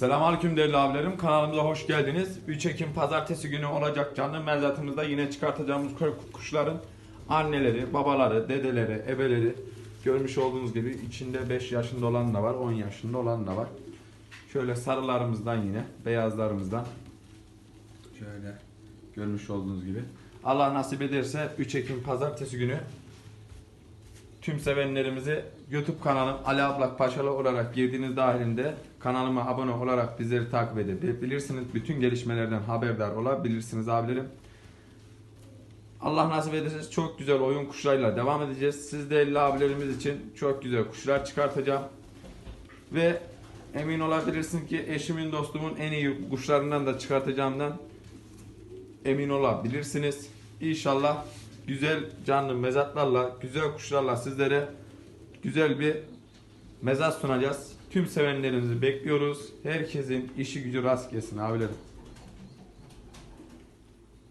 Selamünaleyküm değerli abilerim. Kanalımıza hoş geldiniz. 3 Ekim pazartesi günü olacak canlı mezatımızda yine çıkartacağımız kuşların anneleri, babaları, dedeleri, ebeleri görmüş olduğunuz gibi içinde 5 yaşında olan da var, 10 yaşında olan da var. Şöyle sarılarımızdan yine, beyazlarımızdan şöyle görmüş olduğunuz gibi. Allah nasip ederse 3 Ekim pazartesi günü tüm sevenlerimizi YouTube kanalım Ali Ablak Paşalı olarak girdiğiniz dahilinde kanalıma abone olarak bizleri takip edebilirsiniz. Bütün gelişmelerden haberdar olabilirsiniz abilerim. Allah nasip ederse çok güzel oyun kuşlarıyla devam edeceğiz. Siz değerli abilerimiz için çok güzel kuşlar çıkartacağım. Ve emin olabilirsin ki eşimin dostumun en iyi kuşlarından da çıkartacağımdan emin olabilirsiniz. İnşallah güzel canlı mezatlarla, güzel kuşlarla sizlere güzel bir mezat sunacağız. Tüm sevenlerimizi bekliyoruz. Herkesin işi gücü rast gelsin abilerim.